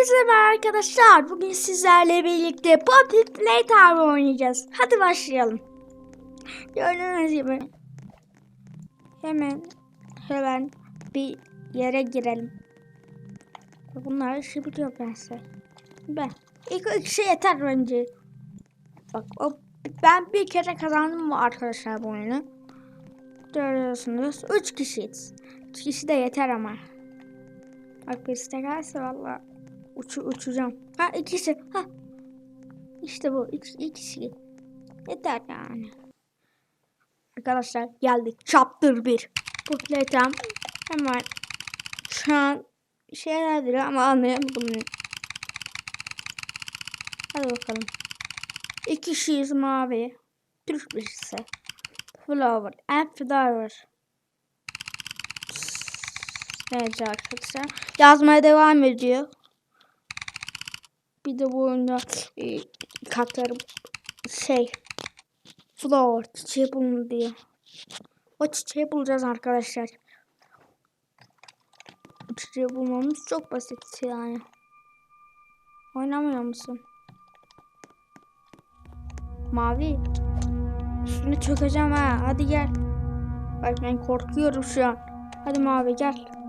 Hepinize merhaba arkadaşlar. Bugün sizlerle birlikte Puppet Playtime oynayacağız. Hadi başlayalım. Gördüğünüz gibi hemen hemen bir yere girelim. Bunlar işi biliyor ben size. Ben. İlk iki şey yeter bence. Bak o, ben bir kere kazandım bu arkadaşlar bu oyunu. Görüyorsunuz. Üç kişiyiz. Üç kişi de yeter ama. Bak birisi de gelse valla uçu, uçacağım. Ha ikisi. Ha. İşte bu. İki, ikisi. Yeter yani. Arkadaşlar geldik. Chapter 1. Bu playtime hemen şu an şeyler ama anlayamadım. Hadi bakalım. İki kişiyiz mavi. Türk birisi. Flower and flower. Evet arkadaşlar. Yazmaya devam ediyor. Bir de bu oyunda e, katlarım şey flower çiçeği bulun diyor. O çiçeği bulacağız arkadaşlar. Çiçeği bulmamız çok basit yani. Oynamıyor musun? Mavi. Üstüne çökeceğim ha. Hadi gel. Bak ben korkuyorum şu an. Hadi mavi gel.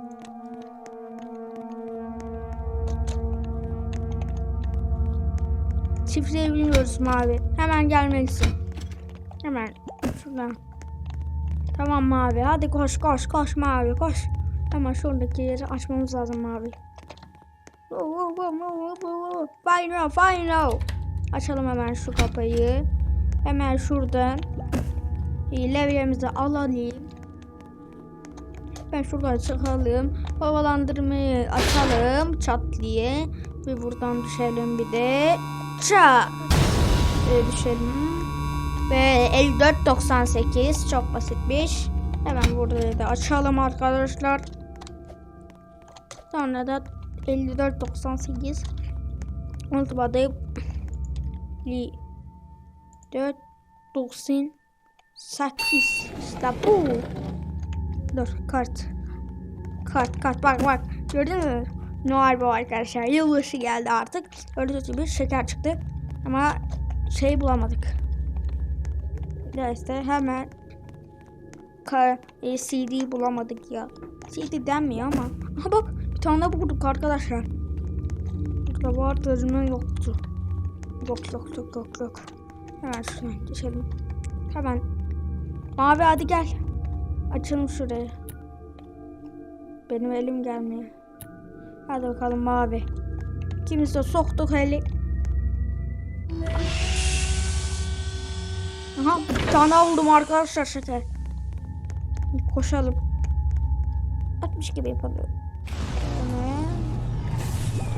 Şifreyi bilmiyoruz mavi. Hemen gelmelisin. Hemen şuradan. Tamam mavi. Hadi koş koş koş mavi koş. Hemen şuradaki yeri açmamız lazım mavi. Final final. Açalım hemen şu kapıyı. Hemen şuradan levyemizi alalım. Ben şuradan çıkalım. Havalandırmayı açalım çat diye. Ve buradan düşelim bir de. Çat. Böyle düşelim. Ve 54.98 çok basitmiş. Hemen burada da açalım arkadaşlar. Sonra da 54.98 unutmadım. 4 98 işte bu. Dur kart. Kart kart bak bak gördün mü? Noel bu arkadaşlar. Yılbaşı geldi artık. Gördüğünüz gibi şeker çıktı. Ama şey bulamadık. Neyse hemen e, CD bulamadık ya. CD denmiyor ama. Aha bak bir tane bulduk arkadaşlar. Burada vardı mı yoktu. Yok yok yok yok yok. Hemen şuradan geçelim. Hemen. Mavi hadi gel. Açalım şurayı. Benim elim gelmiyor. Hadi bakalım mavi. İkimiz de soktuk eli. Aha bir tane buldum arkadaşlar şeker. Koşalım. 60 gibi yapalım. Hemen.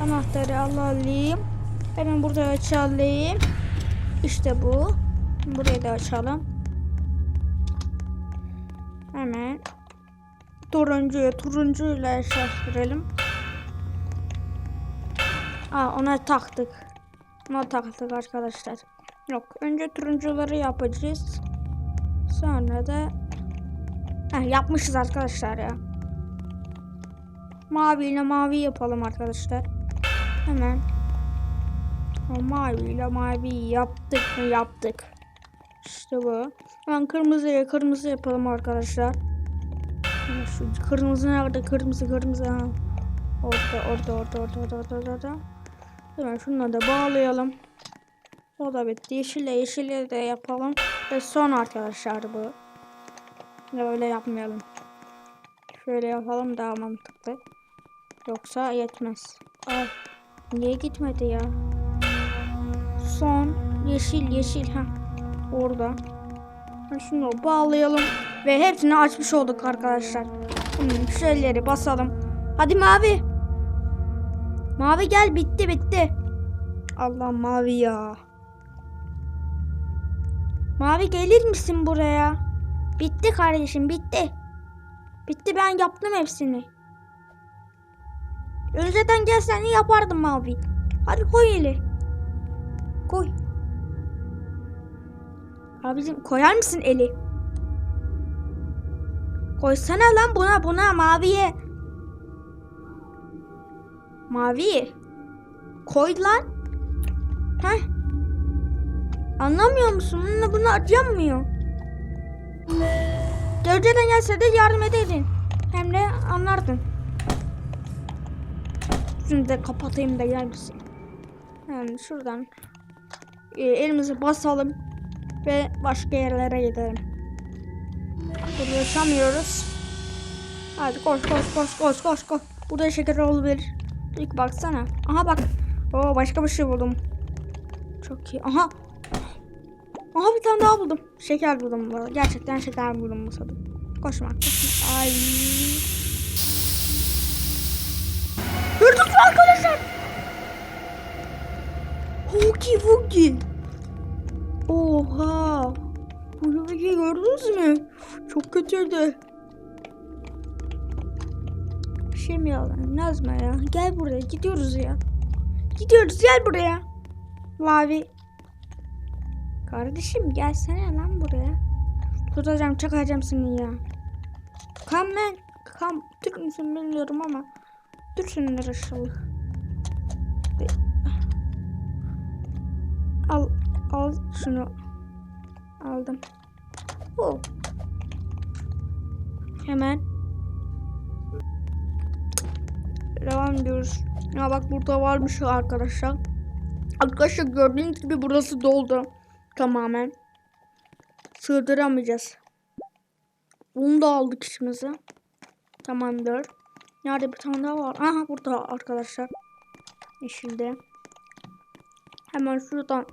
Anahtarı alalım. Hemen burada açalım. İşte bu. Burayı da açalım. Hemen turuncuyu turuncuyla eşleştirelim. Aa ona taktık. Ona taktık arkadaşlar. Yok önce turuncuları yapacağız. Sonra da Heh, yapmışız arkadaşlar ya. Mavi ile mavi yapalım arkadaşlar. Hemen. O mavi ile mavi yaptık mı yaptık. İşte bu. Hemen kırmızıya kırmızı yapalım arkadaşlar. Şu kırmızı nerede? Kırmızı kırmızı. Ha. Orada orada orada orada orada orada Hemen şunları da bağlayalım. O da bitti. Yeşille yeşille de yapalım. Ve son arkadaşlar bu. Ya öyle yapmayalım. Şöyle yapalım daha mantıklı. Yoksa yetmez. Ay, niye gitmedi ya? Son yeşil yeşil ha orada. Şunu bağlayalım ve hepsini açmış olduk arkadaşlar. Şu elleri basalım. Hadi mavi. Mavi gel bitti bitti. Allah mavi ya. Mavi gelir misin buraya? Bitti kardeşim bitti. Bitti ben yaptım hepsini. Önceden gelsen yapardım mavi. Hadi koy eli. Koy. Abicim koyar mısın eli? Koysana lan buna buna maviye. Mavi. Koy lan. Heh. Anlamıyor musun? Bununla bunu acıyamıyor. Gövdeden gelse de yardım ederdin. Hem de anlardın. Şunu da kapatayım da gel misin? Yani şuradan e, elimizi basalım ve başka yerlere gidelim. Burada yaşamıyoruz. Hadi koş koş koş koş koş koş. Burada şeker olabilir. İlk baksana. Aha bak. Oo başka bir şey buldum. Çok iyi. Aha. Aha bir tane daha buldum. Şeker buldum. Gerçekten şeker buldum bu sırada. Koşma. koşma. Ay. Mü arkadaşlar? Hugi Wugi. Oha. Wugi gördünüz mü? Çok kötüydü. Yalan? Nazma ya. Gel buraya. Gidiyoruz ya. Gidiyoruz. Gel buraya. Mavi. Kardeşim gelsene lan buraya. Tutacağım çakacağım seni ya. Kam ben. Kam. Türk müsün bilmiyorum ama. Türksünler inşallah. Al. Al şunu. Aldım. Oh. Hemen. Devam ediyoruz. Ya bak burada varmış arkadaşlar. Arkadaşlar gördüğünüz gibi burası doldu. Tamamen. Sığdıramayacağız. Bunu da aldık içimize. Tamamdır. Nerede bir tane daha var? Aha burada arkadaşlar. Yeşilde. Hemen şuradan.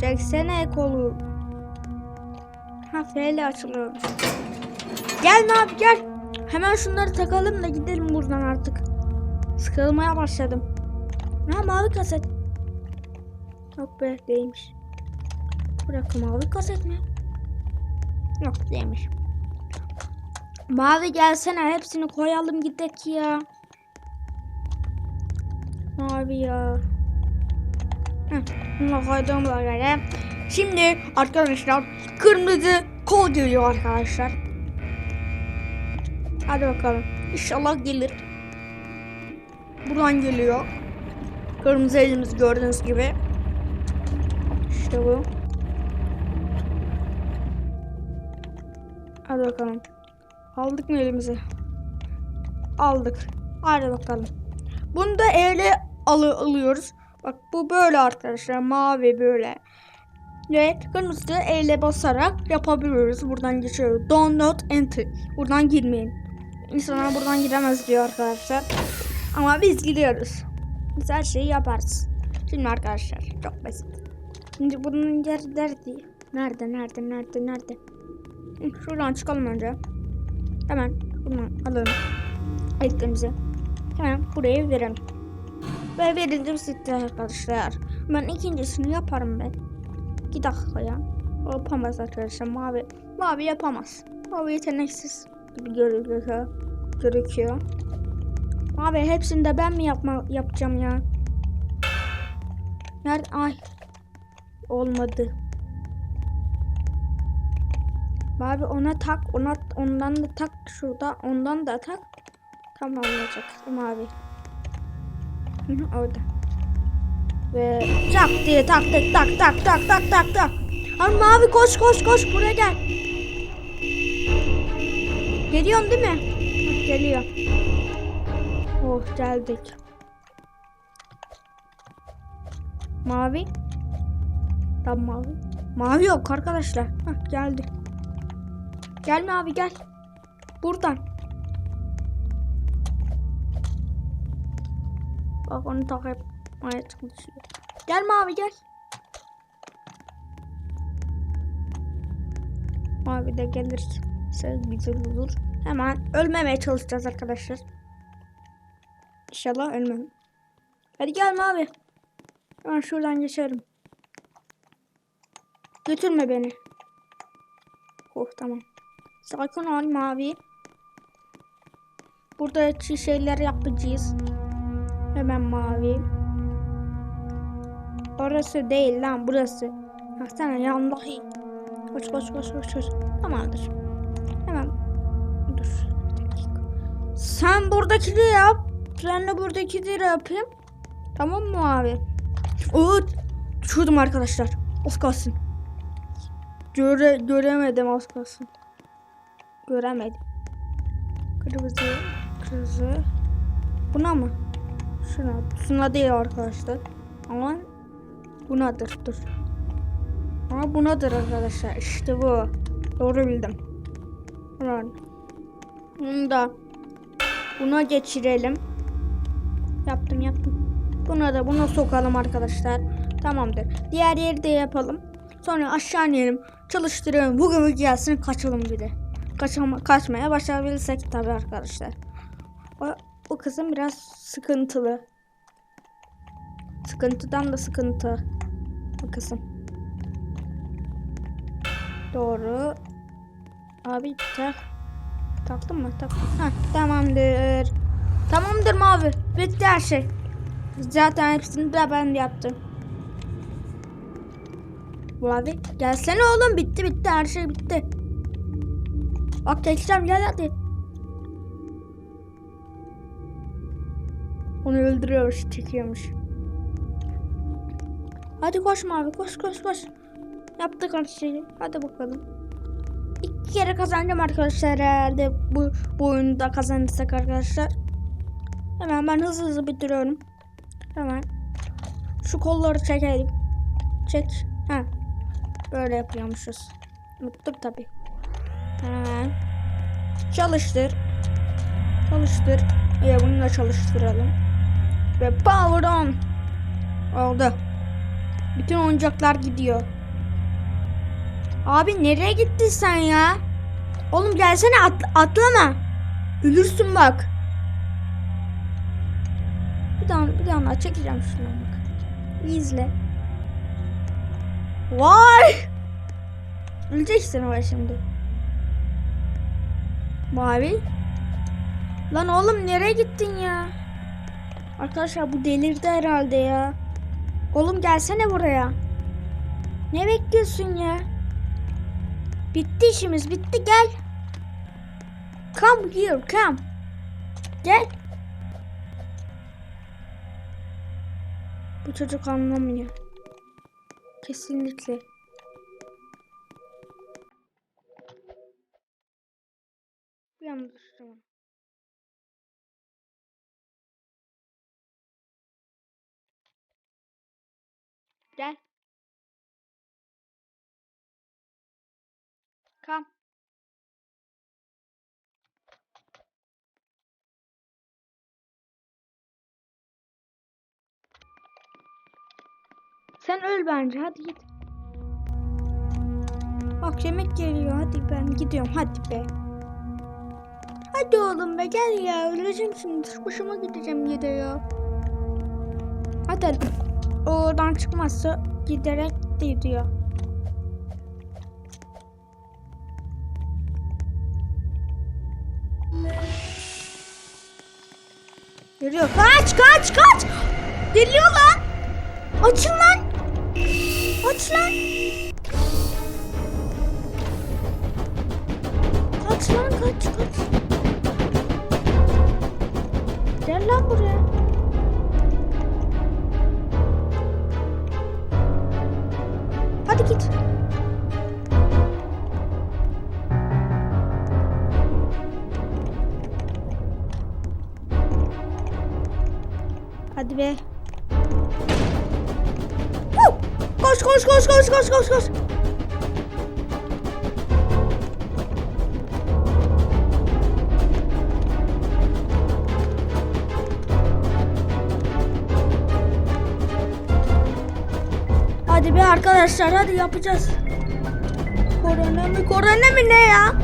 Çeksene kolu. Ha F ile açılıyor. Gel ne yap gel. Hemen şunları takalım da gidelim buradan artık. Sıkılmaya başladım. Ha mavi kaset. Yok be değilmiş. Bırak mavi kaset mi? Yok değilmiş. Mavi gelsene hepsini koyalım gidek ya. Mavi ya. Heh, bunu koyduğumuza göre. Şimdi arkadaşlar kırmızı kol geliyor arkadaşlar. Hadi bakalım. İnşallah gelir. Buradan geliyor. Kırmızı elimiz gördüğünüz gibi. İşte bu. Hadi bakalım. Aldık mı elimizi? Aldık. Hadi bakalım. Bunu da ele alı alıyoruz. Bak bu böyle arkadaşlar. Mavi böyle. Ve kırmızı elle basarak yapabiliyoruz. Buradan geçiyoruz. Do not enter. Buradan girmeyin. İnsanlar buradan giremez diyor arkadaşlar. Ama biz gidiyoruz. Biz her şeyi yaparız. Şimdi arkadaşlar çok basit. Şimdi bunun yer nerede? Nerede nerede nerede nerede? Şuradan çıkalım önce. Hemen bunu alalım. Eklemimizi. Hemen buraya verelim. Ve verince bisiklet arkadaşlar. Ben ikincisini yaparım ben. İki dakikaya. O yapamaz arkadaşlar. Mavi. Mavi yapamaz. Mavi yeteneksiz gibi görünüyor. Görüküyor. Abi hepsini de ben mi yapma yapacağım ya? Nerede? Ay. Olmadı. Abi ona tak, ona ondan da tak şurada, ondan da tak. Tamam olacak. Mavi. Orada. Ve tak diye taktık tak tak tak tak tak tak. Abi mavi koş koş koş buraya gel. Geliyorsun değil mi? Hah, Geliyor. Oh geldik. Mavi. Tam mavi. Mavi yok arkadaşlar. Hah, geldi. Gel mavi gel. Buradan. Bak onu takip etmeye. Gel mavi gel. Mavi de gelirse güzel olur. Hemen ölmemeye çalışacağız arkadaşlar. İnşallah ölmem. Hadi gel mavi. Ben şuradan geçerim. Götürme beni. Oh tamam. Sakin ol mavi. Burada şeyler yapacağız. Hemen mavi. Orası değil lan burası. Baksana yandahi. Koş koş koş koş koş. Tamamdır. Hemen dur bir dakika. Sen buradakileri yap. Ben de buradakileri yapayım. Tamam mı abi? Oo, düşürdüm arkadaşlar. Az kalsın. Göre, göremedim az kalsın. Göremedim. Kırmızı, kırmızı. Buna mı? Şuna. Şuna değil arkadaşlar. Ama bunadır. Dur. Ama bunadır arkadaşlar. İşte bu. Doğru bildim. Bunu da buna geçirelim. Yaptım yaptım. Buna da buna sokalım arkadaşlar. Tamamdır. Diğer yeri de yapalım. Sonra aşağı inelim. Çalıştıralım. Bugün gelsin kaçalım bir de. Kaçama, kaçmaya başarabilirsek tabii arkadaşlar. O, o kızım biraz sıkıntılı. Sıkıntıdan da sıkıntı. Bu kızım. Doğru. Abi tak. Taktın mı? Tak. Ha, tamamdır. Tamamdır mavi. Bitti her şey. Zaten hepsini de ben yaptım. Mavi gelsene oğlum bitti bitti her şey bitti. Bak geçeceğim gel hadi. Onu öldürüyormuş çekiyormuş. Hadi koş mavi koş koş koş. Yaptık her şeyi. Hadi bakalım. İki kere kazanacağım arkadaşlar herhalde bu, bu oyunda kazanırsak arkadaşlar. Hemen ben hızlı hızlı bitiriyorum. Hemen şu kolları çekelim. Çek. Ha. Böyle yapıyormuşuz. Unuttum tabi. Hemen. Çalıştır. Çalıştır. İyi bunu da çalıştıralım. Ve power on. Oldu. Bütün oyuncaklar gidiyor. Abi nereye gittin sen ya? Oğlum gelsene at atlama. Ölürsün bak. Bir daha bir daha çekeceğim şuradan bak. İzle. Vay! Öleceksin ama şimdi. Mavi. Lan oğlum nereye gittin ya? Arkadaşlar bu delirdi herhalde ya. Oğlum gelsene buraya. Ne bekliyorsun ya? Bitti işimiz bitti gel. Come here come. Gel. Bu çocuk anlamıyor. Kesinlikle. Anda düştüm. Gel. Come. Sen öl bence hadi git. Bak yemek geliyor hadi ben gidiyorum hadi be. Hadi oğlum be gel ya öleceğim şimdi hoşuma gideceğim yine ya. Hadi hadi. Oradan çıkmazsa giderek gidiyor. Geliyor. Kaç kaç kaç. Geliyor lan. Açın lan. Aç lan. Kaç lan kaç kaç. Gel lan buraya. Hadi be. Huu! Koş koş koş koş koş koş koş. Hadi be arkadaşlar hadi yapacağız. Korona mı korona mı ne ya?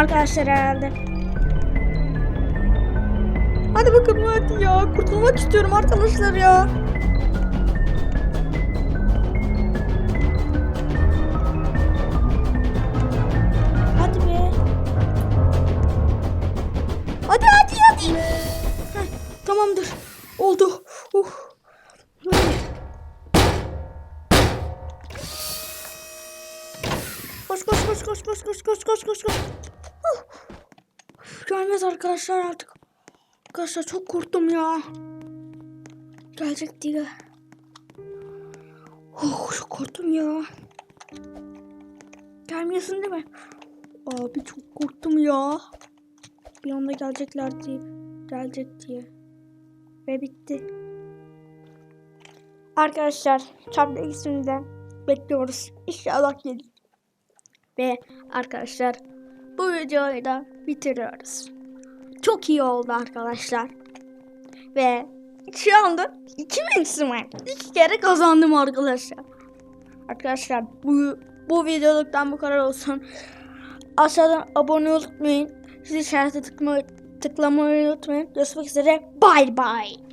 Arkadaşlar herhalde. Hadi bakalım hadi ya. Kurtulmak istiyorum arkadaşlar ya. Hadi be. Hadi hadi hadi. Heh, tamamdır. Oldu. Uh. Koş koş koş koş koş koş koş koş koş. Gelmez arkadaşlar artık. Arkadaşlar çok korktum ya. Gelecek diye. Oh, çok korktum ya. Gelmiyorsun değil mi? Abi çok korktum ya. Bir anda gelecekler diye. Gelecek diye. Ve bitti. Arkadaşlar çarpı ikisini bekliyoruz. İnşallah gelir. Ve arkadaşlar bu videoyu da bitiriyoruz. Çok iyi oldu arkadaşlar. Ve şu anda 2000 smile. İki kere kazandım arkadaşlar. Arkadaşlar bu bu videoluktan bu kadar olsun. Aşağıdan abone olmayı. Sizi işarete tıklamayı, tıklamayı unutmayın. Görüşmek üzere. Bye bye.